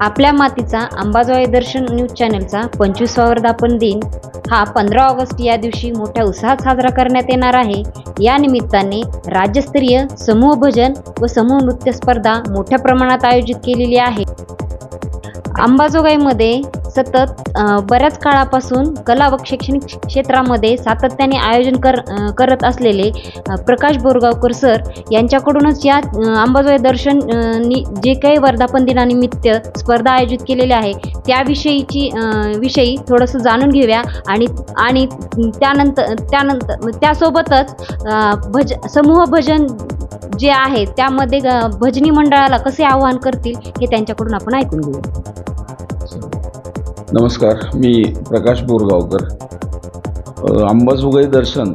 आपल्या मातीचा अंबाजोगाई दर्शन न्यूज चॅनलचा पंचवीसवा वर्धापन दिन हा पंधरा ऑगस्ट या दिवशी मोठ्या उत्साहात साजरा करण्यात येणार आहे. या निमित्ताने राज्यस्तरीय समूह भजन व समूह नृत्य स्पर्धा मोठ्या प्रमाणात आयोजित केलेली आहे. अंबाजोगाईमध्ये सतत बऱ्याच काळापासून कला व शैक्षणिक क्षेत्रामध्ये सातत्याने आयोजन कर करत असलेले प्रकाश बोरगावकर सर यांच्याकडूनच या अंबाजोगाई दर्शन नि जे काही वर्धापन दिनानिमित्त स्पर्धा आयोजित केलेल्या आहे त्याविषयीची विषयी थोडंसं जाणून घेऊया आणि आणि त्यानंतर त्यानंतर त्यासोबतच भज समूह भजन जे आहे त्यामध्ये भजनी मंडळाला कसे आवाहन करतील हे त्यांच्याकडून आपण ऐकून घेऊया. नमस्कार मी प्रकाश बोरगावकर. अंबाजोगाई दर्शन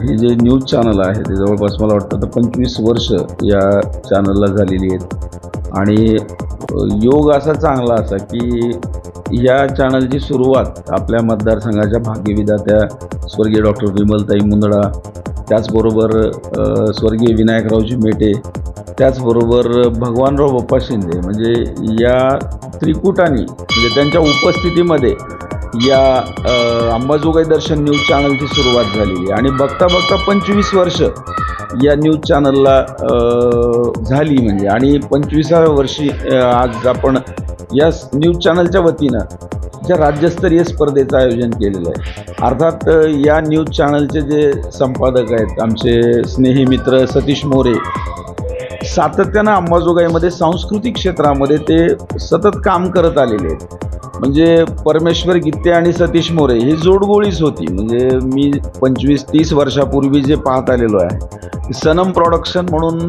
हे जे न्यूज चॅनल आहे ते जवळपास मला वाटतं तर पंचवीस वर्ष या चॅनलला झालेली आहेत. आणि योग असा चांगला असा की या चॅनलची सुरुवात आपल्या मतदारसंघाच्या भाग्यविधात्या स्वर्गीय डॉक्टर विमलताई मुंदडा त्याचबरोबर स्वर्गीय विनायकरावजी मेटे त्याचबरोबर भगवानराव बाप्पा शिंदे म्हणजे या त्रिकुटानी म्हणजे त्यांच्या उपस्थितीमध्ये या अंबाजोगाई दर्शन न्यूज चॅनलची सुरुवात झालेली आणि बघता बघता पंचवीस वर्ष या न्यूज चॅनलला झाली म्हणजे. आणि पंचवीसाव्या वर्षी आज आपण या न्यूज चॅनलच्या वतीनं ज्या राज्यस्तरीय स्पर्धेचं आयोजन केलेलं आहे. अर्थात या न्यूज चॅनलचे जे संपादक आहेत आमचे स्नेही मित्र सतीश मोरे सातत्यानं अंबाजोगाईमध्ये सांस्कृतिक क्षेत्रामध्ये ते सतत काम करत आलेले आहेत. म्हणजे परमेश्वर गित्ते आणि सतीश मोरे ही जोडगोळीच होती. म्हणजे मी पंचवीस तीस वर्षापूर्वी जे पाहत आलेलो आहे सनम प्रॉडक्शन म्हणून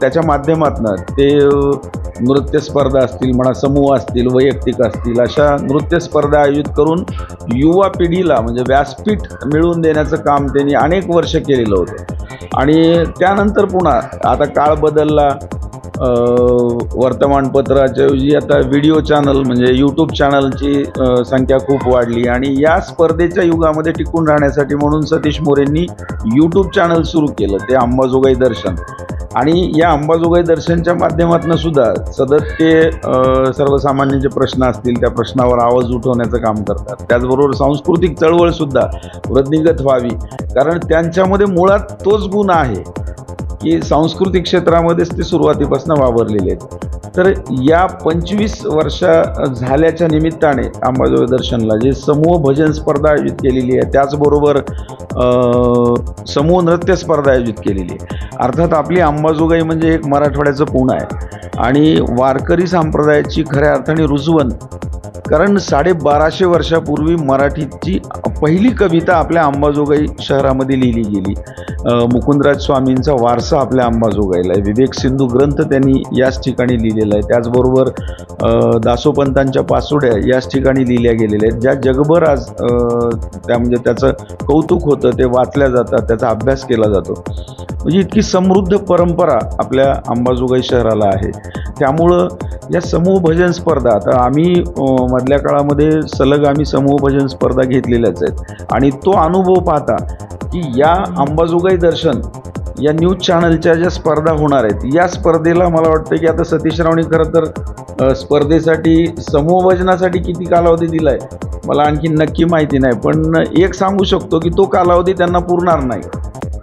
त्याच्या माध्यमातून ते नृत्य स्पर्धा असतील म्हणा समूह असतील वैयक्तिक असतील अशा नृत्य स्पर्धा आयोजित करून युवा पिढीला म्हणजे व्यासपीठ मिळवून देण्याचं काम त्यांनी अनेक वर्ष केलेलं होतं. आणि त्यानंतर पुन्हा आता काळ बदलला वर्तमानपत्राच्याऐवजी वर्तमानपत्राच्या ऐवजी आता व्हिडिओ चॅनल म्हणजे यूट्यूब चॅनलची संख्या खूप वाढली आणि या स्पर्धेच्या युगामध्ये टिकून राहण्यासाठी म्हणून सतीश मोरेंनी यूट्यूब चॅनल सुरू केलं ते अंबाजोगाई दर्शन. आणि या अंबाजोगाई दर्शनच्या माध्यमातून सुद्धा सतत ते सर्वसामान्य जे प्रश्न असतील त्या प्रश्नावर आवाज उठवण्याचं काम करतात. त्याचबरोबर सांस्कृतिक चळवळसुद्धा वृद्धिंगत व्हावी. कारण त्यांच्यामध्ये मुळात तोच गुण आहे की सांस्कृतिक क्षेत्रामध्येच ते सुरुवातीपासून वावरलेले आहेत. तर या पंचवीस वर्ष झाल्याच्या निमित्ताने अंबाजोगाई दर्शनला जे समूह भजन स्पर्धा आयोजित केलेली आहे त्याचबरोबर समूह नृत्य स्पर्धा आयोजित केलेली आहे. अर्थात आपली अंबाजोगाई म्हणजे एक मराठवाड्याचं पुणं आहे. आणि वारकरी संप्रदायाची खऱ्या अर्थाने रुजवण कारण साडेबाराशे वर्षापूर्वी मराठीची पहिली कविता आपल्या अंबाजोगाई शहरामध्ये लिहिली गेली. मुकुंदराज स्वामींचा वारसा आपल्या अंबाजोगाईला आहे. विवेक सिंधू ग्रंथ त्यांनी याच ठिकाणी लिहिलेला आहे. त्याचबरोबर दासोपंतांच्या पासोड्या याच ठिकाणी लिहिल्या गेलेल्या आहेत. ज्या जगभर आज त्या म्हणजे त्याचं कौतुक होतं ते वाचल्या जातात त्याचा अभ्यास केला जातो. म्हणजे इतकी समृद्ध परंपरा आपल्या अंबाजोगाई शहराला आहे. त्यामुळं या समूह भजन स्पर्धा आता आम्ही मधल्या काळामध्ये सलग आम्ही समूह भजन स्पर्धा घेतलेल्याच आहेत. आणि तो अनुभव पाहता की या अंबाजोगाई दर्शन या न्यूज चॅनलच्या ज्या स्पर्धा होणार आहेत या स्पर्धेला मला वाटतं की आता सतीश रावणी खरं तर स्पर्धेसाठी समूहभजनासाठी किती कालावधी दिला आहे मला आणखी नक्की माहिती नाही. पण एक सांगू शकतो की तो कालावधी त्यांना पुरणार नाही.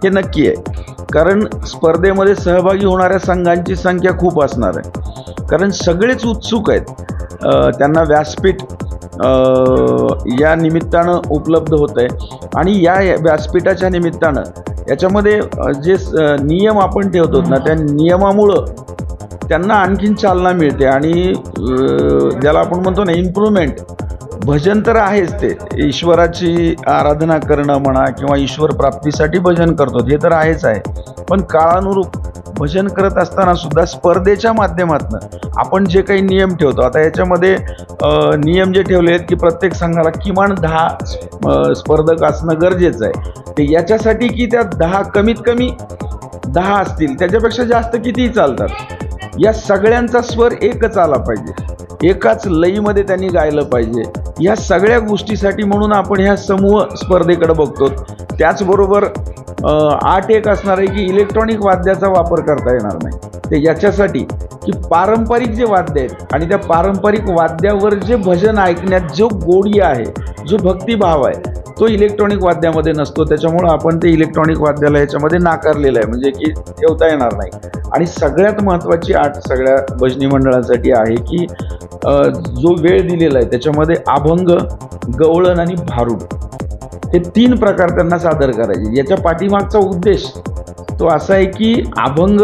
हे नक्की आहे. कारण स्पर्धेमध्ये सहभागी होणाऱ्या संघांची संख्या खूप असणार आहे. कारण सगळेच उत्सुक आहेत. त्यांना व्यासपीठ या निमित्तानं उपलब्ध होत आहे आणि या व्यासपीठाच्या निमित्तानं याच्यामध्ये जे नियम आपण ठेवतो ना त्या नियमामुळं त्यांना आणखीन चालना मिळते आणि ज्याला आपण म्हणतो ना इम्प्रूव्हमेंट भजन तर आहेच ते. ईश्वराची आराधना करणं म्हणा किंवा ईश्वर प्राप्तीसाठी भजन करतो हे तर आहेच आहे. पण काळानुरूप भजन करत असताना सुद्धा स्पर्धेच्या माध्यमातून आपण जे काही नियम ठेवतो आता याच्यामध्ये नियम जे ठेवले आहेत की प्रत्येक संघाला किमान दहा स्पर्धक असणं गरजेचं आहे. ते याच्यासाठी की त्या दहा कमीत कमी दहा असतील त्याच्यापेक्षा जास्त कितीही चालतात. या सगळ्यांचा स्वर एकच आला पाहिजे. एकाच लईमध्ये त्यांनी गायलं पाहिजे. या सगळ्या गोष्टीसाठी म्हणून आपण ह्या समूह स्पर्धेकडे बघतो. त्याचबरोबर आठ एक असणार आहे की इलेक्ट्रॉनिक वाद्याचा वापर करता येणार नाही. ते याच्यासाठी की पारंपरिक जे वाद्य आहेत आणि त्या पारंपरिक वाद्यावर जे भजन ऐकण्यात जो गोडी आहे जो भक्तिभाव आहे तो इलेक्ट्रॉनिक वाद्यामध्ये नसतो त्याच्यामुळं आपण ते इलेक्ट्रॉनिक वाद्याला याच्यामध्ये नाकारलेलं आहे. म्हणजे की ठेवता येणार नाही. आणि सगळ्यात महत्त्वाची आठ सगळ्या भजनी मंडळांसाठी आहे की जो वेळ दिलेला आहे त्याच्यामध्ये अभंग गवळण आणि भारूड. हे तीन प्रकार त्यांना सादर करायचे. याच्या पाठीमागचा उद्देश तो असा आहे की अभंग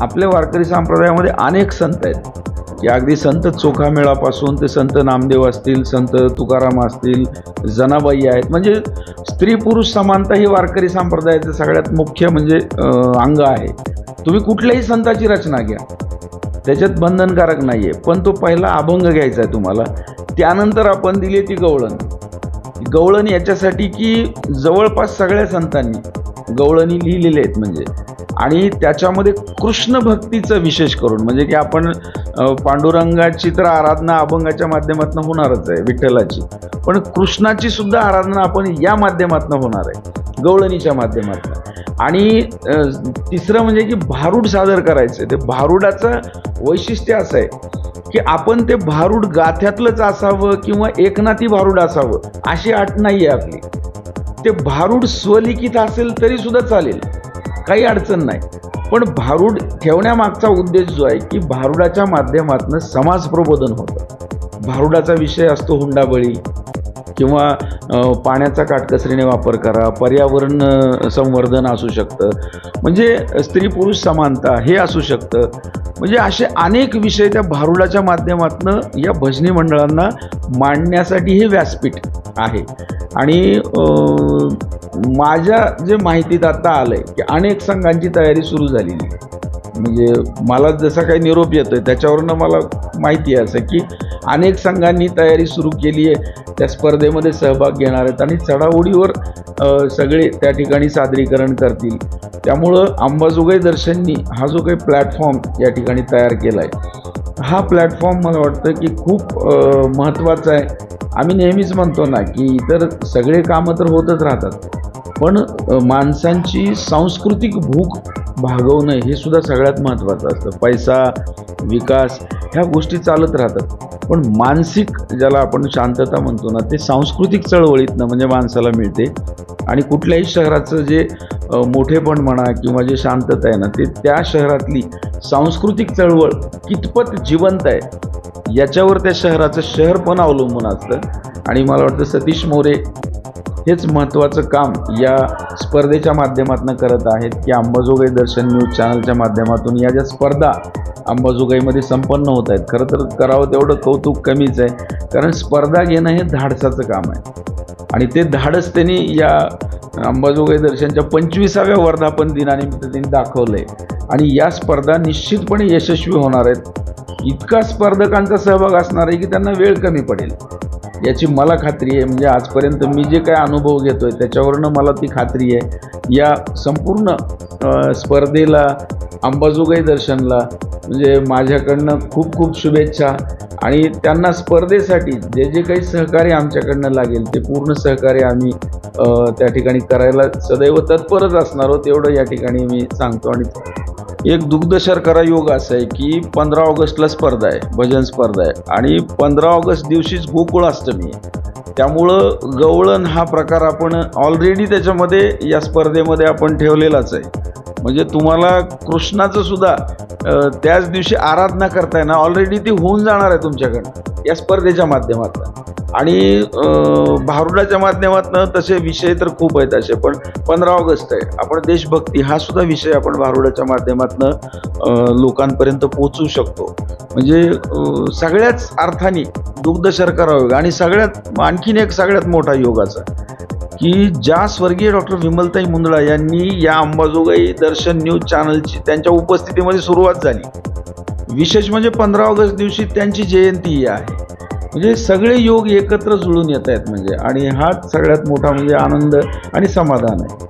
आपल्या वारकरी संप्रदायामध्ये अनेक संत आहेत. की अगदी संत चोखामेळापासून ते संत नामदेव असतील संत तुकाराम असतील जनाबाई आहेत. म्हणजे स्त्री पुरुष समानता ही वारकरी संप्रदायाचं सगळ्यात मुख्य म्हणजे अंग आहे. तुम्ही कुठल्याही संताची रचना घ्या. त्याच्यात बंधनकारक नाही आहे पण तो पहिला अभंग घ्यायचा आहे तुम्हाला. त्यानंतर आपण दिली ती गवळण. गवळण याच्यासाठी की जवळपास सगळ्या संतांनी गवळणी लिहिलेले आहेत म्हणजे. आणि त्याच्यामध्ये कृष्ण भक्तीचं विशेष करून म्हणजे की आपण पांडुरंगाची तर आराधना अभंगाच्या माध्यमातून होणारच आहे विठ्ठलाची. पण कृष्णाची सुद्धा आराधना आपण या माध्यमातून होणार आहे गवळणीच्या माध्यमातून. आणि तिसरं म्हणजे की भारूड सादर करायचं ते भारुडाचं वैशिष्ट्य असं आहे की आपण ते भारूड गाथ्यातलंच असावं किंवा एकनाथी भारूड असावं अशी अट नाही आहे आपली. ते भारूड स्वलिखित असेल तरी सुद्धा चालेल. काही अडचण नाही. पण भारूड ठेवण्यामागचा उद्देश जो आहे की भारुडाच्या माध्यमातून समाज प्रबोधन होतं. भारुडाचा विषय असतो हुंडाबळी किंवा पाण्याचा काटकसरीने वापर करा पर्यावरण संवर्धन असू शकतं. म्हणजे स्त्री पुरुष समानता हे असू शकतं. म्हणजे असे अनेक विषय त्या भारुडाच्या माध्यमातून या भजनी मंडळांना मांडण्यासाठी हे व्यासपीठ आहे. आणि माझ्या जे माहितीत आता आलं आहे की अनेक संघांची तयारी सुरू झालेली आहे. म्हणजे मला जसा काही निरोप येतोय त्याच्यावरनं मला माहिती आहे असं की अनेक संघांनी तयारी सुरू केली आहे. त्या स्पर्धेमध्ये सहभाग घेणार आहेत आणि चढाओढीवर सगळे त्या ठिकाणी सादरीकरण करतील. त्यामुळं अंबाजोगाई दर्शननी हा जो काही प्लॅटफॉर्म या ठिकाणी तयार केला आहे हा प्लॅटफॉर्म मला वाटतं की खूप महत्त्वाचा आहे. आम्ही नेहमीच म्हणतो ना की इतर सगळे कामं तर होतच राहतात पण माणसांची सांस्कृतिक भूक भागवणं हे सुद्धा सगळ्यात महत्त्वाचं असतं. पैसा विकास ह्या गोष्टी चालत राहतात. पण मानसिक ज्याला आपण शांतता म्हणतो ना ते सांस्कृतिक चळवळीतनं म्हणजे माणसाला मिळते. आणि कुठल्याही शहराचं जे मोठेपण म्हणा किंवा जे शांतता आहे ना ते त्या शहरातली सांस्कृतिक चळवळ कितपत जिवंत आहे याच्यावर त्या शहराचं शहर पण अवलंबून असतं. आणि मला वाटतं सतीश मोरे हेच महत्त्वाचं काम या स्पर्धेच्या माध्यमातून करत आहेत की अंबाजोगाई दर्शन न्यूज चॅनलच्या माध्यमातून या ज्या स्पर्धा अंबाजोगाईमध्ये संपन्न होत आहेत. खरं तर करावं तेवढं कौतुक कमीच आहे. कारण स्पर्धा घेणं हे धाडसाचं काम आहे. आणि ते धाडस त्यांनी या अंबाजोगाई दर्शनच्या पंचवीसाव्या वर्धापन दिनानिमित्त त्यांनी दाखवलं आहे आणि या स्पर्धा निश्चितपणे यशस्वी होणार आहेत. इतका स्पर्धकांचा सहभाग असणार आहे की त्यांना वेळ कमी पडेल. याची मला खात्री आहे म्हणजे आजपर्यंत मी जे काय अनुभव घेतो आहे त्याच्यावरनं मला ती खात्री आहे. या संपूर्ण स्पर्धेला अंबाजोगाई दर्शनला म्हणजे माझ्याकडनं खूप खूप शुभेच्छा. आणि त्यांना स्पर्धेसाठी जे जे काही सहकार्य आमच्याकडनं लागेल ते पूर्ण सहकार्य आम्ही त्या ठिकाणी करायला सदैव तत्परच असणार आहोत एवढं या ठिकाणी मी सांगतो. आणि एक दुग्ध शर्करा योग असं आहे की पंधरा ऑगस्टला स्पर्धा आहे भजन स्पर्धा आहे. आणि पंधरा ऑगस्ट दिवशीच गोकुळाष्टमी आहे. त्यामुळं गवळण हा प्रकार आपण ऑलरेडी त्याच्यामध्ये या स्पर्धेमध्ये आपण ठेवलेलाच आहे. म्हणजे तुम्हाला कृष्णाचं सुद्धा त्याच दिवशी आराधना करताय ना ऑलरेडी ती होऊन जाणार आहे तुमच्याकडं या स्पर्धेच्या माध्यमातून. आणि भारुडाच्या माध्यमातून तसे विषय तर खूप आहेत असे पण पंधरा ऑगस्ट आहे. आपण देशभक्ती हा सुद्धा विषय आपण भारुडाच्या माध्यमातून लोकांपर्यंत पोचू शकतो. म्हणजे सगळ्याच अर्थाने दुग्ध शर्करा योग आणि सगळ्यात आणखीन एक सगळ्यात मोठा योगाचा की ज्या स्वर्गीय डॉक्टर विमलताई मुंदळा यांनी या अंबाजोगाई दर्शन न्यूज चॅनलची त्यांच्या उपस्थितीमध्ये सुरुवात झाली. विशेष म्हणजे पंधरा ऑगस्ट दिवशी त्यांची जयंती ही आहे. म्हणजे सगळे योग एकत्र जुळून येत आहेत म्हणजे. आणि हाच सगळ्यात मोठा म्हणजे आनंद आणि समाधान आहे.